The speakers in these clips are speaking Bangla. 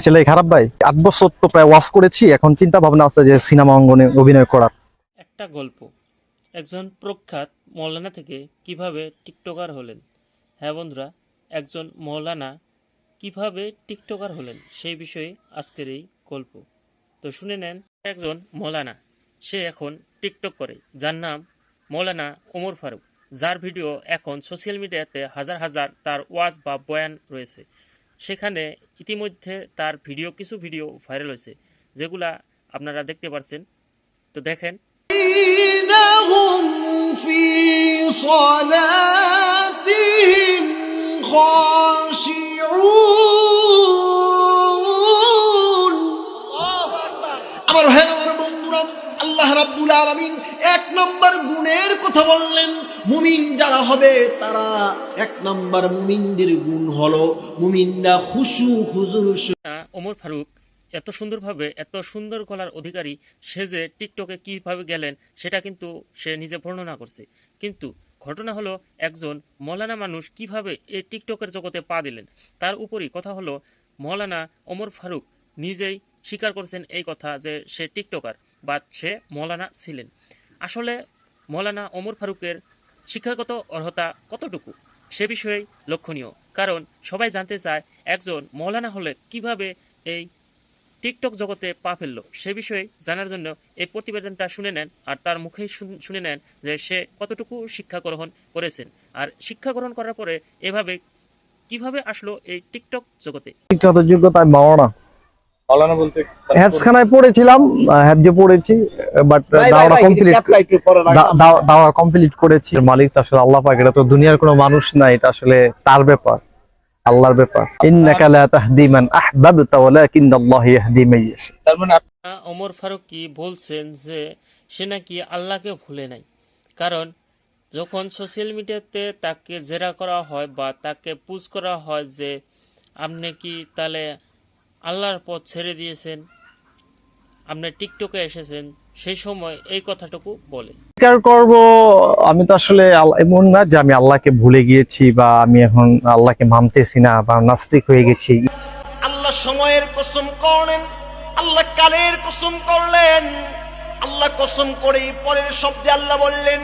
ছেলে খারাপ ভাই। আট বছর তো প্রায় ওয়াশ করেছি, এখন চিন্তা ভাবনা আছে যে সিনেমা অঙ্গনে অভিনয় করার। একটা গল্প। একজন প্রখ্যাত মৌলানা থেকে কীভাবে টিকটকার হলেন? হ্যাঁ বন্ধুরা, একজন মৌলানা কীভাবে টিকটকার হলেন সেই বিষয়ে আজকের এই গল্প। তো শুনে নেন, একজন মৌলানা, সে এখন টিকটক করে। যার নাম মৌলানা ওমর ফারুক। যার ভিডিও এখন সোশ্যাল মিডিয়াতে হাজার হাজার তার ওয়াজ বা বয়ান রয়েছে। সেখানে ইতিমধ্যে তার ভিডিও, কিছু ভিডিও ভাইরাল হয়েছে, যেগুলা আপনারা দেখতে পাচ্ছেন তো দেখেন। আমার ভাইয়ের আমার বন্ধুরা আল্লাহ রাব্বুল আলামিন এক নম্বর গুণের কথা বললেন, মুমিন যারা হবে তারা এক নম্বর মুমিনদের গুণ হলো মুমিনরা খুশু, হুজুর ওমর ফারুক, এত সুন্দরভাবে, এত সুন্দর গলার অধিকারী, সে যে টিকটকে কীভাবে গেলেন, সেটা কিন্তু সে নিজে বর্ণনা করছে। কিন্তু ঘটনা হলো একজন মৌলানা মানুষ কীভাবে এই টিকটকের জগতে পা দিলেন? তার উপরই কথা হলো মৌলানা ওমর ফারুক নিজেই স্বীকার করছেন এই কথা যে সে টিকটকার বা সে মৌলানা ছিলেন। আসলে মৌলানা ওমর ফারুকের শিক্ষাগত অর্হতা কতটুকু সে বিষয়ে লক্ষণীয়। কারণ সবাই জানতে চায় একজন মৌলানা হলে কীভাবে এই টিকটক জগতে পা ফেলল, সে বিষয়ে জানার জন্য এই প্রতিবেদনটা শুনে নেন আর তার মুখেই শুন- নেন যে সে কতটুকু শিক্ষা গ্রহণ করেছেন। আর শিক্ষা গ্রহণ করার পরে এভাবে কীভাবে আসলো এই টিকটক জগতে? শিক্ষাগত যোগ্যতা আমি বলতে হ্যাবসখানায় পড়েছিলাম হ্যাবজে পড়েছি বাট দাওয়া কমপ্লিট দাওয়া কমপ্লিট করেছি। মালিক তো আসলে আল্লাহ পাক এটা তো দুনিয়ার কোনো মানুষ না এটা আসলে তার ব্যাপার আল্লাহর ব্যাপার। ইন্নাকা লা তাহদি মান আহবাবতা ওয়ালাকিন্নাল্লাহু ইয়াহদি মান ইয়াশা। তার মানে ওমর ফারুক কি বলছেন যে সে নাকি আল্লাহকে ভুলে নাই। কারণ যখন সোশ্যাল মিডিয়াতে তাকে জেরা করা হয় বা তাকে পুজ করা হয় যে আপনি কি তাহলে আল্লাহর পথ ছেড়ে দিয়েছেন। আপনি টিকটকে এসেছেন সেই সময় এই কথাটুকু বলে স্বীকার করব আমি তো আসলে এমন না যে আমি আল্লাহকে ভুলে গিয়েছি বা আমি এখন আল্লাহকে মানতেছি না বা নাস্তিক হয়ে গেছি। আল্লাহ সময়ের কসম করলেন আল্লাহ কালের কসম করলেন আল্লাহ কসম করে পরের শব্দে আল্লাহ বললেন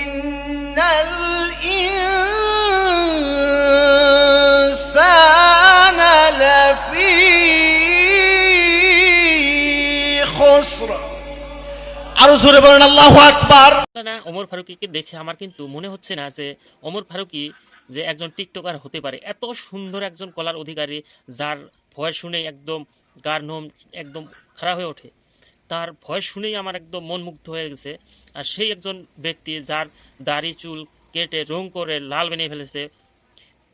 ইন্নাল ইনসানা জোরে বলেন, আল্লাহু আকবার না ওমর ফারুকিকে দেখে আমার কিন্তু মনে হচ্ছে না যে ওমর ফারুকি যে একজন টিকটকার হতে পারে। এত সুন্দর একজন কলার অধিকারী, যার ভয়েস শুনেই একদম একদম খারাপ হয়ে ওঠে। তার ভয়েস শুনেই আমার একদম মন মুগ্ধ হয়ে গেছে। আর সেই একজন ব্যক্তি যার দাড়ি, চুল কেটে রং করে লাল বানিয়ে ফেলেছে,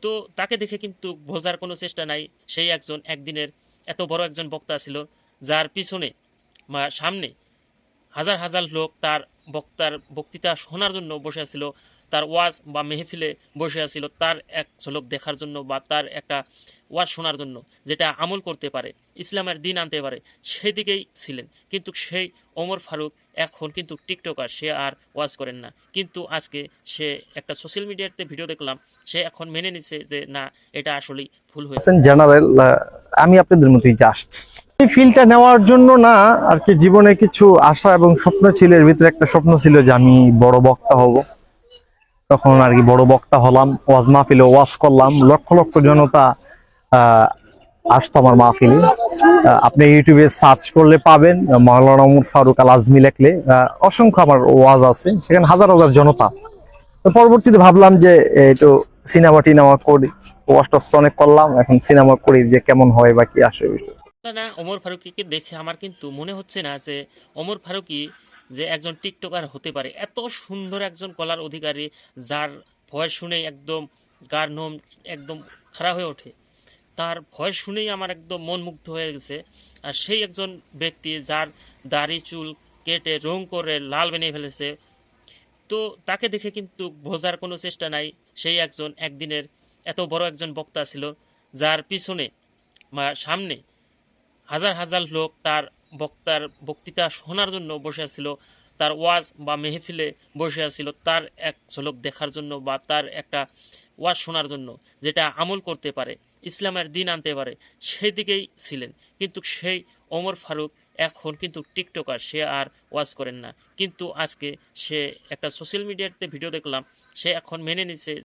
তো তাকে দেখে কিন্তু বোঝার কোনো চেষ্টা নাই। সেই একজন একদিনের এত বড় একজন বক্তা ছিল, যার পিছনে বা সামনে হাজার হাজার লোক তার বক্তার বক্তৃতা শোনার জন্য বসে আছিল। তার ওয়াজ বা মেহফিলে বসে আছিল তার এক ঝলক দেখার জন্য বা তার একটা ওয়াজ শোনার জন্য, যেটা আমল করতে পারে, ইসলামের দিন আনতে পারে সেই দিকেই ছিলেন। কিন্তু সেই ওমর ফারুক এখন কিন্তু টিকটকার, সে আর ওয়াজ করেন না। কিন্তু আজকে সে একটা সোশ্যাল মিডিয়াতে ভিডিও দেখলাম, সে এখন মেনে নিছে যে না, এটা আসলেই ভুল হয়েছে। জেনারেল আমি আপনাদের মতোই জাস্ট এই ফিলটা নেওয়ার জন্য না আর কি জীবনে কিছু আশা এবং স্বপ্ন ছিল, এর ভিতরে একটা স্বপ্ন ছিল যে আমি বড় বক্তা হব। তখন আর কি বড় বক্তা হলাম, ওয়াজ মাহফিলে ওয়াজ করলাম। লক্ষ লক্ষ জনতা আসতো আমার মাহফিলে। আপনি ইউটিউবে সার্চ করলে পাবেন, মাওলানা ওমর ফারুক আল আজমি লেখলে অসংখ্য আমার ওয়াজ আছে, সেখানে হাজার হাজার জনতা। তো পরবর্তীতে ভাবলাম যে একটু সিনেমা টিনেমা করি। ওয়াস্ট অনেক করলাম, এখন সিনেমা করি যে কেমন হয় বা কি আসে বিষয়। না ওমর ফারুকিকে দেখে আমার কিন্তু মনে হচ্ছে না যে ওমর ফারুকি যে একজন টিকটকার হতে পারে। এত সুন্দর একজন কলার অধিকারী, যার ভয় শুনেই একদম গার নোম একদম খারাপ হয়ে ওঠে। তার ভয় শুনেই আমার একদম মন মুগ্ধ হয়ে গেছে। আর সেই একজন ব্যক্তি যার দাড়ি, চুল কেটে রং করে লাল বানিয়ে ফেলেছে, তো তাকে দেখে কিন্তু বোঝার কোনো চেষ্টা নাই। সেই একজন একদিনের এত বড় একজন বক্তা ছিল, যার পিছনে বা সামনে হাজার হাজার লোক তার বক্তার বক্তৃতা শোনার জন্য বসে আছিল, তার ওয়াজ বা মেহফিলে বসে আছিল, তার এক ঝলক দেখার জন্য বা তার একটা ওয়াজ শোনার জন্য, যেটা আমল করতে পারে, ইসলামের দিন আনতে পারে সেই দিকেই ছিলেন। কিন্তু সেই ওমর ফারুক এখন কিন্তু টিকটকার, সে আর ওয়াজ করেন না। কিন্তু আজকে সে একটা সোশ্যাল মিডিয়াতে ভিডিও দেখলাম, সে এখন মেনে নিছে